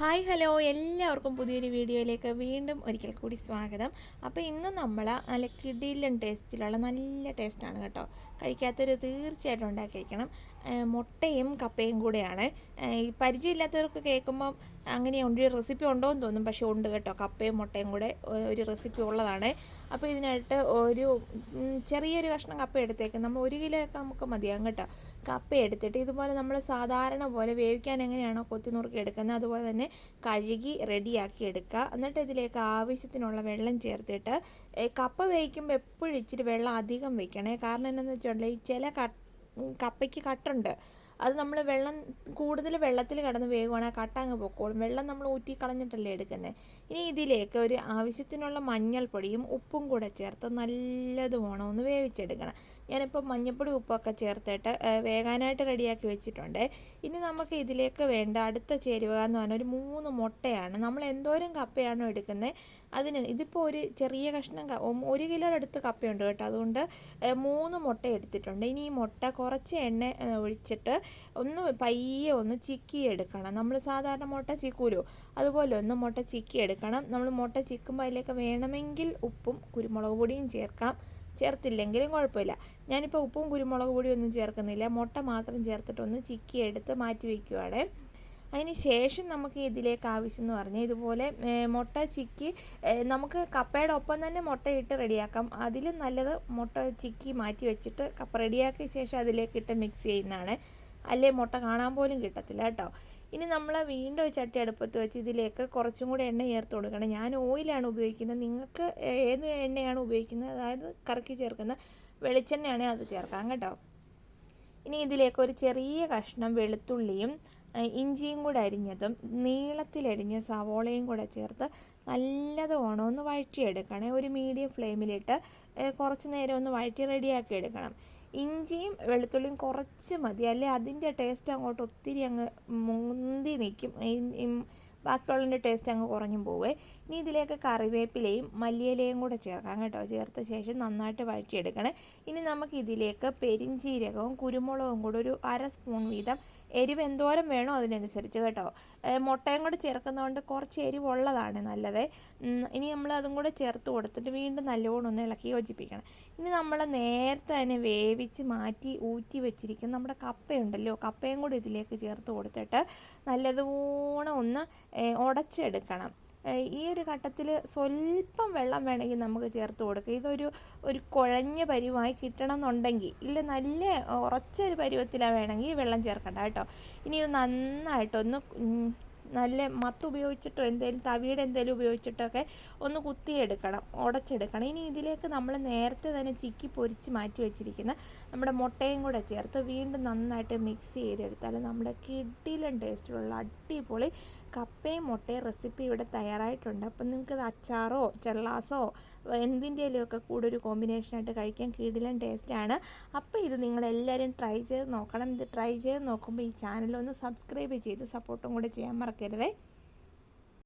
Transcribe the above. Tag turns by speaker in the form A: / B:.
A: Hi hello. എല്ലാവർക്കും പുതിയൊരു വീഡിയോയിലേക്ക് വീണ്ടും ഒരിക്കൽ കൂടി സ്വാഗതം. അപ്പോൾ ഇന്ന് നമ്മൾ നല്ല കിടിലൻ ടേസ്റ്റിലുള്ള നല്ല ടേസ്റ്റാണ് കേട്ടോ. കഴിക്കാത്തൊരു തീർച്ചയായിട്ടും ഉണ്ടാക്കി കഴിക്കണം മുട്ടയും കപ്പയും കൂടെയാണ്. ഈ പരിചയമില്ലാത്തവർക്ക് കേൾക്കുമ്പം അങ്ങനെയുണ്ട് ഒരു റെസിപ്പി ഉണ്ടോ എന്ന് തോന്നും. പക്ഷേ ഉണ്ട് കേട്ടോ. കപ്പയും മുട്ടയും കൂടെ ഒരു റെസിപ്പി ഉള്ളതാണ്. അപ്പോൾ ഇതിനായിട്ട് ഒരു ചെറിയൊരു കഷ്ണം കപ്പ എടുത്തേക്ക്. നമ്മൾ ഒരു കിലോ ഒക്കെ നമുക്ക് മതിയാകും കേട്ടോ. കപ്പ എടുത്തിട്ട് ഇതുപോലെ നമ്മൾ സാധാരണ പോലെ വേവിക്കാൻ എങ്ങനെയാണോ കൊത്തി നുറുക്കി എടുക്കുന്നത്. അതുപോലെ തന്നെ കഴുകി റെഡിയാക്കി എടുക്കുക. എന്നിട്ട് ഇതിലേക്ക് ആവശ്യത്തിനുള്ള വെള്ളം ചേർത്തിട്ട് കപ്പ വേവിക്കുമ്പോൾ എപ്പോഴും ഇച്ചിരി വെള്ളം അധികം വെക്കണേ. കാരണം എന്താണെന്ന് വെച്ചിട്ടുണ്ടെങ്കിൽ ചില കപ്പയ്ക്ക് കട്ടുണ്ട്. അത് നമ്മൾ വെള്ളം കൂടുതൽ വെള്ളത്തിൽ കിടന്ന് വേകുവാണെങ്കിൽ കട്ട അങ്ങ് പൊക്കോളും. വെള്ളം നമ്മൾ ഊറ്റി കളഞ്ഞിട്ടല്ലേ എടുക്കുന്നത് ഇനി ഇതിലേക്ക് ഒരു ആവശ്യത്തിനുള്ള മഞ്ഞൾപ്പൊടിയും ഉപ്പും കൂടെ ചേർത്ത് നല്ലതുമാണ് ഒന്ന് വേവിച്ചെടുക്കണം. ഞാനിപ്പോൾ മഞ്ഞൾപ്പൊടി ഉപ്പൊക്കെ ചേർത്തിട്ട് വേകാനായിട്ട് റെഡിയാക്കി വെച്ചിട്ടുണ്ട്. ഇനി നമുക്ക് ഇതിലേക്ക് വേണ്ട അടുത്ത ചേരുവ എന്ന് പറഞ്ഞാൽ ഒരു മൂന്ന് മുട്ടയാണ്. നമ്മൾ എന്തോരം കപ്പയാണോ എടുക്കുന്നത് അതിന് ഇതിപ്പോൾ ഒരു ചെറിയ കഷ്ണം ഒരു കിലോ അടുത്ത് കപ്പയുണ്ട് കേട്ടോ. അതുകൊണ്ട് മൂന്ന് മുട്ട എടുത്തിട്ടുണ്ട്. ഇനി ഈ മുട്ട കുറച്ച് എണ്ണ ഒഴിച്ചിട്ട് ഒന്ന് പയ്യെ ഒന്ന് ചിക്കി എടുക്കണം. നമ്മൾ സാധാരണ മുട്ട ചിക്കൂലോ? അതുപോലെ ഒന്ന് മുട്ട ചിക്കി എടുക്കണം. നമ്മൾ മുട്ട ചിക്കുമ്പോൾ അതിലേക്ക് വേണമെങ്കിൽ ഉപ്പും കുരുമുളക് പൊടിയും ചേർക്കാം ചേർത്തില്ലെങ്കിലും കുഴപ്പമില്ല. ഞാനിപ്പോൾ ഉപ്പും കുരുമുളക് പൊടിയും ഒന്നും ചേർക്കുന്നില്ല. മുട്ട മാത്രം ചേർത്തിട്ടൊന്ന് ചിക്കി എടുത്ത് മാറ്റി വയ്ക്കുവാണ് അതിന് ശേഷം നമുക്ക് ഇതിലേക്ക് ആവശ്യം എന്ന് പറഞ്ഞാൽ ഇതുപോലെ മുട്ട ചിക്കി നമുക്ക് കപ്പയുടെ ഒപ്പം തന്നെ മുട്ടയിട്ട് റെഡിയാക്കാം. അതിലും നല്ലത് മുട്ട ചിക്കി മാറ്റി വെച്ചിട്ട് കപ്പ റെഡിയാക്കിയ ശേഷം അതിലേക്ക് ഇട്ട് മിക്സ് ചെയ്യുന്നതാണ്. അല്ലേ മുട്ട കാണാൻ പോലും കിട്ടത്തില്ല കേട്ടോ. ഇനി നമ്മൾ വീണ്ടും ഒരു ചട്ടി അടുപ്പത്ത് വെച്ച് ഇതിലേക്ക് കുറച്ചും കൂടി എണ്ണ ചേർത്ത് കൊടുക്കണം. ഞാൻ ഓയിലാണ് ഉപയോഗിക്കുന്നത്. നിങ്ങൾക്ക് ഏത് എണ്ണയാണ് ഉപയോഗിക്കുന്നത്? അതായത് കറക്കി ചേർക്കുന്ന വെളിച്ചെണ്ണയാണ് അത് ചേർക്കാം കേട്ടോ. ഇനി ഇതിലേക്ക് ഒരു ചെറിയ കഷ്ണം വെളുത്തുള്ളിയും ഇഞ്ചിയും കൂടെ അരിഞ്ഞതും നീളത്തിലരിഞ്ഞ സവോളയും കൂടെ ചേർത്ത് നല്ലത് ഒന്ന് വഴറ്റിയെടുക്കണേ. ഒരു മീഡിയം ഫ്ലെയിമിലിട്ട് കുറച്ച് നേരം ഒന്ന് വഴറ്റി റെഡിയാക്കി എടുക്കണം ഇഞ്ചിയും വെളുത്തുള്ളിയും കുറച്ച് മതി. അല്ലെ? അതിന്റെ ടേസ്റ്റ് അങ്ങോട്ട് ഒത്തിരി അങ്ങ് മുന്തി നിൽക്കും. ബാക്കിയുള്ളതിന്റെ ടേസ്റ്റ് അങ്ങ് കുറഞ്ഞു പോവേ. ഇനി ഇതിലേക്ക് കറിവേപ്പിലയും മല്ലിയിലയും കൂടെ ചേർക്കാം കേട്ടോ. ചേർത്ത ശേഷം നന്നായിട്ട് വഴറ്റിയെടുക്കണം. ഇനി നമുക്ക് ഇതിലേക്ക് പെരിഞ്ചീരകവും കുരുമുളകും കൂടെ ഒരു അര സ്പൂൺ വീതം എരിവ് എന്തോരം വേണോ അതിനനുസരിച്ച് കേട്ടോ. മുട്ടയും കൂടെ ചേർക്കുന്നതുകൊണ്ട് കുറച്ച് എരിവുള്ളതാണ് നല്ലത്. ഇനി നമ്മൾ അതും കൂടെ ചേർത്ത് കൊടുത്തിട്ട് വീണ്ടും നല്ലവണ്ണം ഒന്ന് ഇളക്കി യോജിപ്പിക്കണം. ഇനി നമ്മൾ നേരത്തെ തന്നെ വേവിച്ച് മാറ്റി ഊറ്റി വെച്ചിരിക്കുന്ന നമ്മുടെ കപ്പയുണ്ടല്ലോ. കപ്പയും കൂടി ഇതിലേക്ക് ചേർത്ത് കൊടുത്തിട്ട് നല്ലതുപോലെ ഒന്ന് ഉടച്ചെടുക്കണം ഈ ഒരു ഘട്ടത്തിൽ സ്വല്പം വെള്ളം വേണമെങ്കിൽ നമുക്ക് ചേർത്ത് കൊടുക്കുക ഇതൊരു ഒരു കുഴഞ്ഞ പരുവമായി കിട്ടണം എന്നുണ്ടെങ്കിൽ ഇല്ല നല്ല ഉറച്ചൊരു പരുവത്തിലാണ് വേണമെങ്കിൽ വെള്ളം ചേർക്കണ്ട കേട്ടോ. ഇനി ഇത് നന്നായിട്ടൊന്ന് നല്ല മത്ത് ഉപയോഗിച്ചിട്ടോ എന്തെങ്കിലും തവിയുടെ എന്തെങ്കിലും ഉപയോഗിച്ചിട്ടൊക്കെ ഒന്ന് കുത്തിയെടുക്കണം ഉടച്ചെടുക്കണം. ഇനി ഇതിലേക്ക് നമ്മൾ നേരത്തെ തന്നെ ചിക്കി പൊരിച്ച് മാറ്റി വെച്ചിരിക്കുന്ന നമ്മുടെ മുട്ടയും കൂടെ ചേർത്ത് വീണ്ടും നന്നായിട്ട് മിക്സ് ചെയ്തെടുത്താൽ നമ്മുടെ കിഡിലും ടേസ്റ്റിലുള്ള അടിപൊളി കപ്പയും മുട്ടയും റെസിപ്പി ഇവിടെ തയ്യാറായിട്ടുണ്ട്. അപ്പം നിങ്ങൾക്കത് അച്ചാറോ ചെള്ളാസോ എന്തിന്റെയിലുമൊക്കെ കൂടെ ഒരു കോമ്പിനേഷനായിട്ട് കഴിക്കാൻ കിടിലൻ ടേസ്റ്റാണ് അപ്പോൾ ഇത് നിങ്ങളെല്ലാവരും ട്രൈ ചെയ്ത് നോക്കണം. ഇത് ട്രൈ ചെയ്ത് നോക്കുമ്പോൾ ഈ ചാനൽ ഒന്ന് സബ്സ്ക്രൈബ് ചെയ്ത് സപ്പോർട്ടും കൂടെ ചെയ്യാൻ മറക്കരുതേ